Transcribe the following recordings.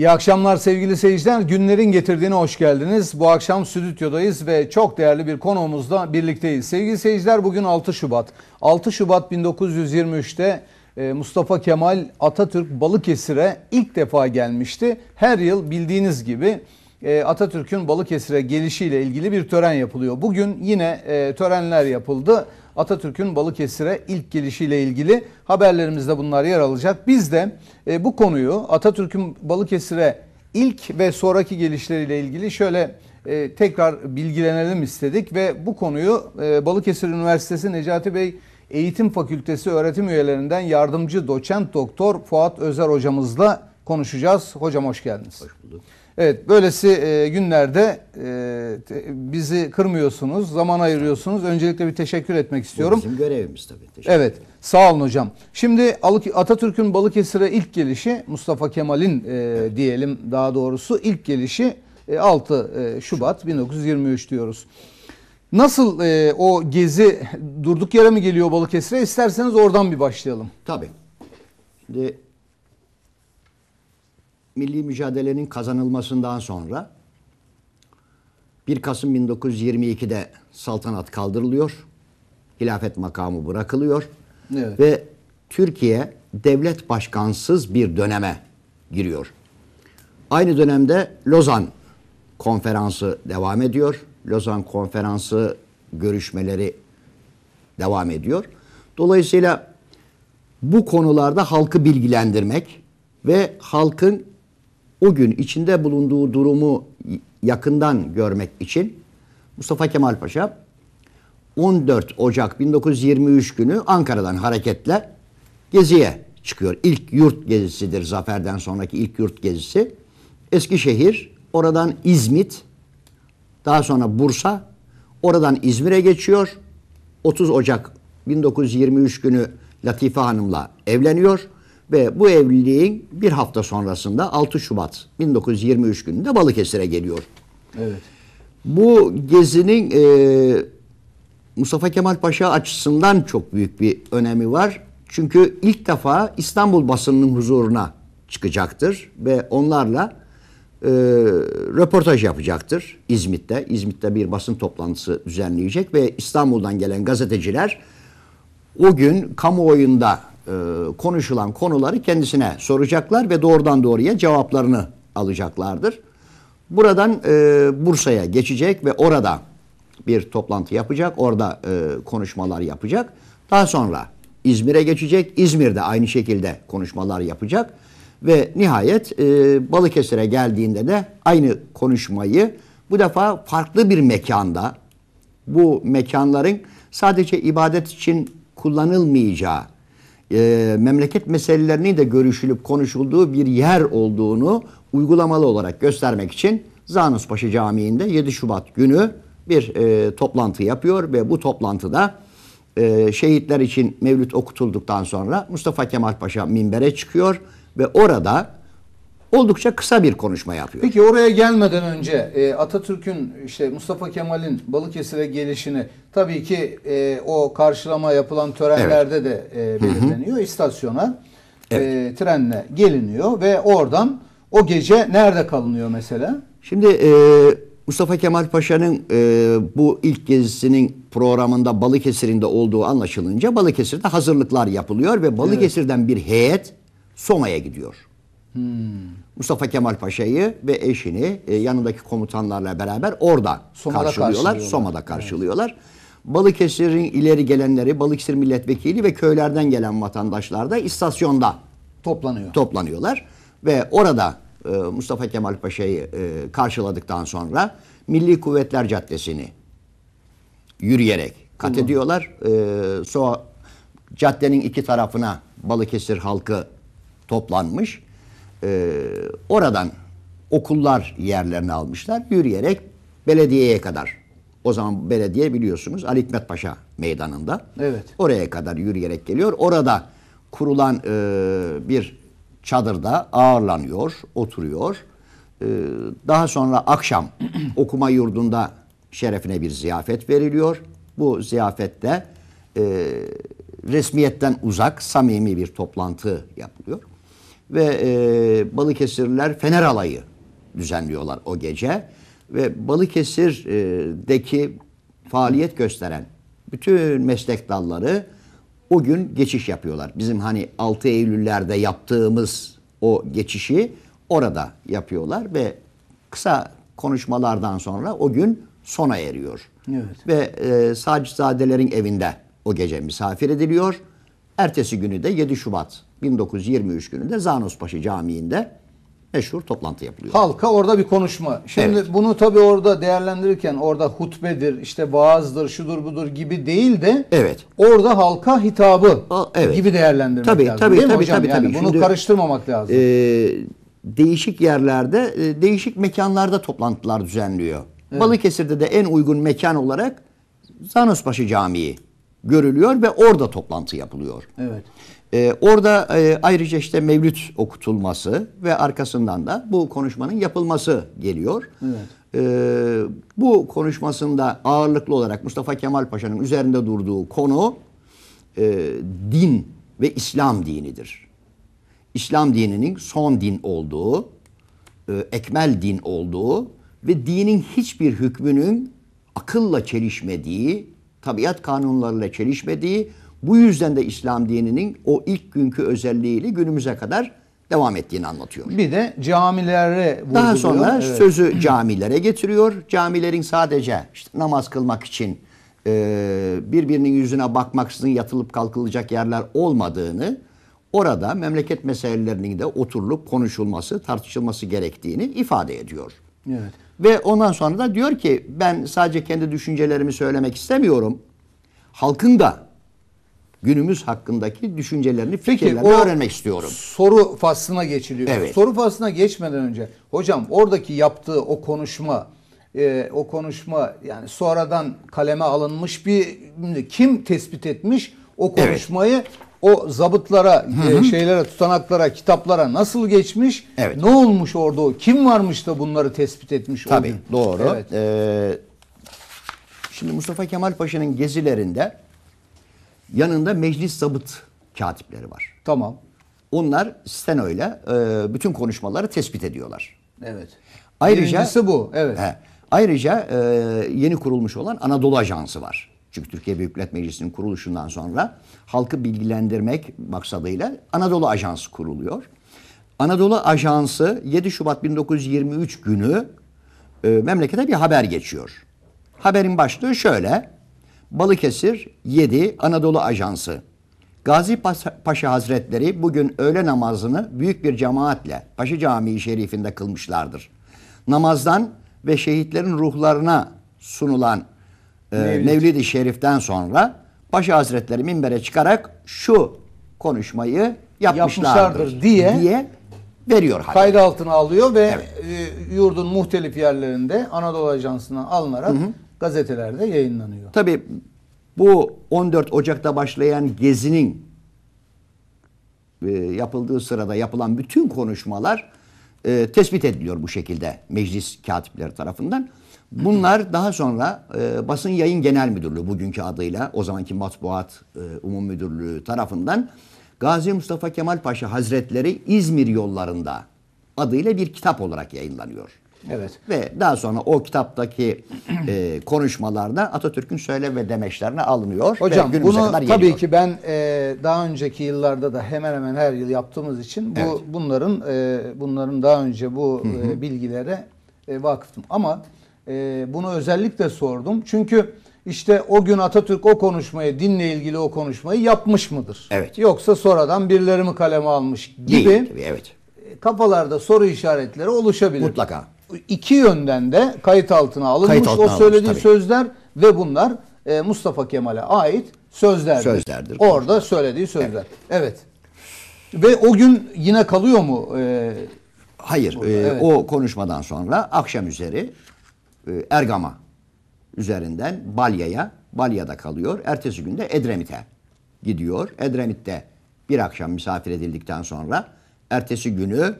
İyi akşamlar sevgili seyirciler. Günlerin getirdiğine hoş geldiniz. Bu akşam stüdyodayız ve çok değerli bir konuğumuzla birlikteyiz. Sevgili seyirciler bugün 6 Şubat. 6 Şubat 1923'te e, Mustafa Kemal Atatürk Balıkesir'e ilk defa gelmişti. Her yıl bildiğiniz gibi e, Atatürk'ün Balıkesir'e gelişiyle ilgili bir tören yapılıyor. Bugün yine e, törenler yapıldı. Atatürk'ün Balıkesir'e ilk gelişiyle ilgili haberlerimizde bunlar yer alacak. Biz de e, bu konuyu Atatürk'ün Balıkesir'e ilk ve sonraki gelişleriyle ilgili şöyle e, tekrar bilgilenelim istedik ve bu konuyu e, Balıkesir Üniversitesi Necati Bey Eğitim Fakültesi öğretim üyelerinden yardımcı doçent doktor Fuat Özer hocamızla konuşacağız. Hocam hoş geldiniz. Hoş bulduk. Evet, böylesi e, günlerde e, bizi kırmıyorsunuz, zaman ayırıyorsunuz. Öncelikle bir teşekkür etmek istiyorum. Bu bizim görevimiz tabii. Teşekkür evet, sağ olun hocam. Şimdi Atatürk'ün Balıkesir'e ilk gelişi, Mustafa Kemal'in e, diyelim daha doğrusu ilk gelişi e, 6 e, Şubat 1923 diyoruz. Nasıl e, o gezi durduk yere mi geliyor Balıkesir'e? İsterseniz oradan bir başlayalım. Tabii. Şimdi milli mücadelenin kazanılmasından sonra 1 Kasım 1922'de saltanat kaldırılıyor. Hilafet makamı bırakılıyor. Evet. Ve Türkiye devlet başkansız bir döneme giriyor. Aynı dönemde Lozan konferansı devam ediyor. Lozan konferansı görüşmeleri devam ediyor. Dolayısıyla bu konularda halkı bilgilendirmek ve halkın o gün içinde bulunduğu durumu yakından görmek için Mustafa Kemal Paşa 14 Ocak 1923 günü Ankara'dan hareketle geziye çıkıyor. İlk yurt gezisidir zaferden sonraki ilk yurt gezisi. Eskişehir, oradan İzmit, daha sonra Bursa, oradan İzmir'e geçiyor. 30 Ocak 1923 günü Latife Hanım'la evleniyor. Ve bu evliliğin bir hafta sonrasında 6 Şubat 1923 gününde Balıkesir'e geliyor. Evet. Bu gezinin e, Mustafa Kemal Paşa açısından çok büyük bir önemi var. Çünkü ilk defa İstanbul basınının huzuruna çıkacaktır ve onlarla e, röportaj yapacaktır İzmit'te. İzmit'te bir basın toplantısı düzenleyecek ve İstanbul'dan gelen gazeteciler o gün kamuoyunda konuşulan konuları kendisine soracaklar ve doğrudan doğruya cevaplarını alacaklardır. Buradan e, Bursa'ya geçecek ve orada bir toplantı yapacak, orada e, konuşmalar yapacak. Daha sonra İzmir'e geçecek, İzmir'de aynı şekilde konuşmalar yapacak ve nihayet e, Balıkesir'e geldiğinde de aynı konuşmayı bu defa farklı bir mekanda, bu mekanların sadece ibadet için kullanılmayacağı, e, memleket meselelerinin de görüşülüp konuşulduğu bir yer olduğunu uygulamalı olarak göstermek için Zanuspaşa Camii'nde 7 Şubat günü bir e, toplantı yapıyor ve bu toplantıda e, şehitler için mevlüt okutulduktan sonra Mustafa Kemal Paşa minbere çıkıyor ve orada oldukça kısa bir konuşma yapıyor. Peki oraya gelmeden önce e, Atatürk'ün işte Mustafa Kemal'in Balıkesir'e gelişini tabii ki e, o karşılama yapılan törenlerde evet. de e, belirleniyor. Hı hı. İstasyona evet. e, trenle geliniyor ve oradan o gece nerede kalınıyor mesela? Şimdi e, Mustafa Kemal Paşa'nın e, bu ilk gezisinin programında Balıkesir'inde olduğu anlaşılınca Balıkesir'de hazırlıklar yapılıyor ve Balıkesir'den evet. bir heyet Soma'ya gidiyor. Hmm. Mustafa Kemal Paşa'yı ve eşini e, yanındaki komutanlarla beraber orada Soma'da karşılıyorlar. karşılıyorlar. Soma'da karşılıyorlar. Evet. Balıkesir'in ileri gelenleri, Balıkesir milletvekili ve köylerden gelen vatandaşlar da istasyonda toplanıyor. Toplanıyorlar ve orada e, Mustafa Kemal Paşa'yı e, karşıladıktan sonra Milli Kuvvetler Caddesi'ni yürüyerek kat ediyorlar. E, so caddenin iki tarafına Balıkesir halkı toplanmış e, oradan okullar yerlerini almışlar. Yürüyerek belediyeye kadar. O zaman belediye biliyorsunuz Ali Hikmet Paşa meydanında. Evet. Oraya kadar yürüyerek geliyor. Orada kurulan e, bir çadırda ağırlanıyor, oturuyor. E, daha sonra akşam okuma yurdunda şerefine bir ziyafet veriliyor. Bu ziyafette e, resmiyetten uzak, samimi bir toplantı yapılıyor. Ve e, Balıkesirliler Fener Alayı düzenliyorlar o gece. Ve Balıkesir'deki faaliyet gösteren bütün meslek dalları o gün geçiş yapıyorlar. Bizim hani 6 Eylül'lerde yaptığımız o geçişi orada yapıyorlar ve kısa konuşmalardan sonra o gün sona eriyor. Evet. Ve e, Sacizadelerin evinde o gece misafir ediliyor. Ertesi günü de 7 Şubat 1923 günü de Zanospaşa Camii'nde meşhur toplantı yapılıyor. Halka orada bir konuşma. Şimdi Evet. bunu tabii orada değerlendirirken orada hutbedir, işte vaazdır, şudur budur gibi değil de Evet. orada halka hitabı O, evet. gibi değerlendirmek Tabii, lazım. tabii, değil mi tabii, hocam? tabii, Yani tabii. bunu Şimdi, karıştırmamak lazım. Ee, değişik yerlerde, e, değişik mekanlarda toplantılar düzenliyor. Balıkesir'de de en uygun mekan olarak Zanospaşa Camii görülüyor ve orada toplantı yapılıyor. evet. Ee, orada e, ayrıca işte mevlüt okutulması ve arkasından da bu konuşmanın yapılması geliyor. Evet. Ee, bu konuşmasında ağırlıklı olarak Mustafa Kemal Paşa'nın üzerinde durduğu konu e, din ve İslam dinidir. İslam dininin son din olduğu, e, ekmel din olduğu ve dinin hiçbir hükmünün akılla çelişmediği, tabiat kanunlarıyla çelişmediği, bu yüzden de İslam dininin o ilk günkü özelliğiyle günümüze kadar devam ettiğini anlatıyor. Bir de camilere vurguluyor. Daha sonra Evet. sözü camilere getiriyor. Camilerin sadece işte namaz kılmak için e, birbirinin yüzüne bakmaksızın yatılıp kalkılacak yerler olmadığını, orada memleket meselelerinin de oturulup konuşulması, tartışılması gerektiğini ifade ediyor. Evet. Ve ondan sonra da diyor ki ben sadece kendi düşüncelerimi söylemek istemiyorum. Halkın da günümüz hakkındaki düşüncelerini, fikirlerini o öğrenmek istiyorum. Soru faslına geçiliyor. Evet. Soru faslına geçmeden önce hocam oradaki yaptığı o konuşma e, o konuşma yani sonradan kaleme alınmış bir kim tespit etmiş o Evet. O zabıtlara, e, şeylere, tutanaklara, kitaplara nasıl geçmiş? Evet. Ne olmuş orada o? Kim varmış da bunları tespit etmiş o Tabii gün? doğru. Evet. Ee, şimdi Mustafa Kemal Paşa'nın gezilerinde yanında meclis zabıt katipleri var. Tamam. Onlar stenoyla e, bütün konuşmaları tespit ediyorlar. Evet. Ayrıca Birincisi bu. Evet. He. ayrıca e, yeni kurulmuş olan Anadolu Ajansı var. Çünkü Türkiye Büyük Millet Meclisi'nin kuruluşundan sonra halkı bilgilendirmek maksadıyla Anadolu Ajansı kuruluyor. Anadolu Ajansı 7 Şubat 1923 günü e, memlekete bir haber geçiyor. Haberin başlığı şöyle. Balıkesir 7 Anadolu Ajansı. Gazi Paşa Hazretleri bugün öğle namazını büyük bir cemaatle Paşa Camii Şerifinde kılmışlardır. Namazdan ve şehitlerin ruhlarına sunulan e, Mevlid. Mevlid-i Şerif'ten sonra Paşa Hazretleri minbere çıkarak şu konuşmayı yapmışlardır, Yapmışlardır diye- diye veriyor haber. kaydı altına alıyor ve Evet. e, yurdun muhtelif yerlerinde Anadolu Ajansı'na alınarak gazetelerde yayınlanıyor. Tabii bu 14 Ocak'ta başlayan gezinin e, yapıldığı sırada yapılan bütün konuşmalar e, tespit ediliyor bu şekilde meclis katipleri tarafından. Bunlar daha sonra e, Basın Yayın Genel Müdürlüğü bugünkü adıyla o zamanki Matbuat e, Umum Müdürlüğü tarafından Gazi Mustafa Kemal Paşa Hazretleri İzmir yollarında adıyla bir kitap olarak yayınlanıyor. Evet. Ve daha sonra o kitaptaki e, konuşmalarda Atatürk'ün söyle ve demeçlerine alınıyor. Hocam ve bunu kadar tabii ki ben e, daha önceki yıllarda da hemen hemen her yıl yaptığımız için bu Evet. bunların e, bunların daha önce bu e, bilgilere e, vakıftım. Ama e, bunu özellikle sordum. Çünkü işte o gün Atatürk o konuşmayı, dinle ilgili o konuşmayı yapmış mıdır? Evet. Yoksa sonradan birileri mi kaleme almış gibi Değil, tabii, evet. kafalarda soru işaretleri oluşabilir. Mutlaka. İki yönden de kayıt altına alınmış Kayıt altına o alınmış, söylediği tabii. sözler ve bunlar e, Mustafa Kemal'e ait sözlerdir. Sözlerdir. Orada söylediği sözler. Evet. Ve o gün yine kalıyor mu? E, Hayır, Burada, e, evet. o konuşmadan sonra akşam üzeri e, Ergama üzerinden Balya'ya, Balya'da kalıyor. Ertesi günde Edremit'e gidiyor. Edremit'te bir akşam misafir edildikten sonra ertesi günü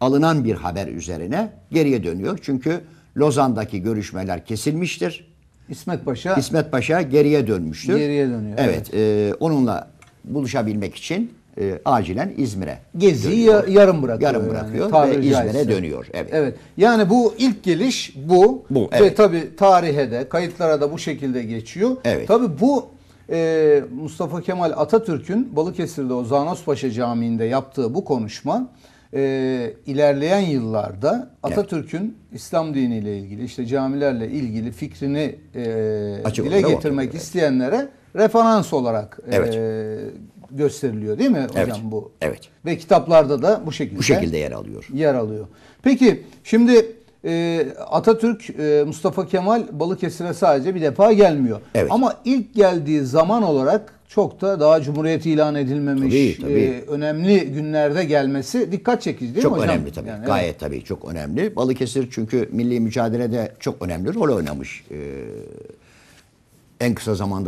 alınan bir haber üzerine geriye dönüyor. Çünkü Lozan'daki görüşmeler kesilmiştir. İsmet Paşa İsmet Paşa geriye dönmüştür. Geriye dönüyor, Evet, e, onunla buluşabilmek için e, acilen İzmir'e Geziyi ya- yarım bırakıyor. Yarım yani, bırakıyor tabiri ve İzmir'e dönüyor. Evet. Evet. Yani bu ilk geliş bu. Bu, Ve evet. tabii tarihe de kayıtlara da bu şekilde geçiyor. Evet. Tabii bu e, Mustafa Kemal Atatürk'ün Balıkesir'de o Zanospaşa Camii'nde yaptığı bu konuşma e, ilerleyen yıllarda Atatürk'ün İslam diniyle ilgili işte camilerle ilgili fikrini e, Açık dile getirmek evet. isteyenlere referans olarak e, Evet. Gösteriliyor değil mi hocam Evet. bu? Evet. Ve kitaplarda da bu şekilde Bu şekilde yer alıyor. yer alıyor. Peki şimdi e, Atatürk, e, Mustafa Kemal Balıkesir'e sadece bir defa gelmiyor. Evet. Ama ilk geldiği zaman olarak çok da daha Cumhuriyet ilan edilmemiş, Tabii, tabii. e, önemli günlerde gelmesi dikkat çekici değil Çok mi hocam? önemli tabii. Yani evet. Gayet tabii çok önemli. Balıkesir çünkü milli mücadelede çok önemli rol oynamış. Ee, en kısa zamanda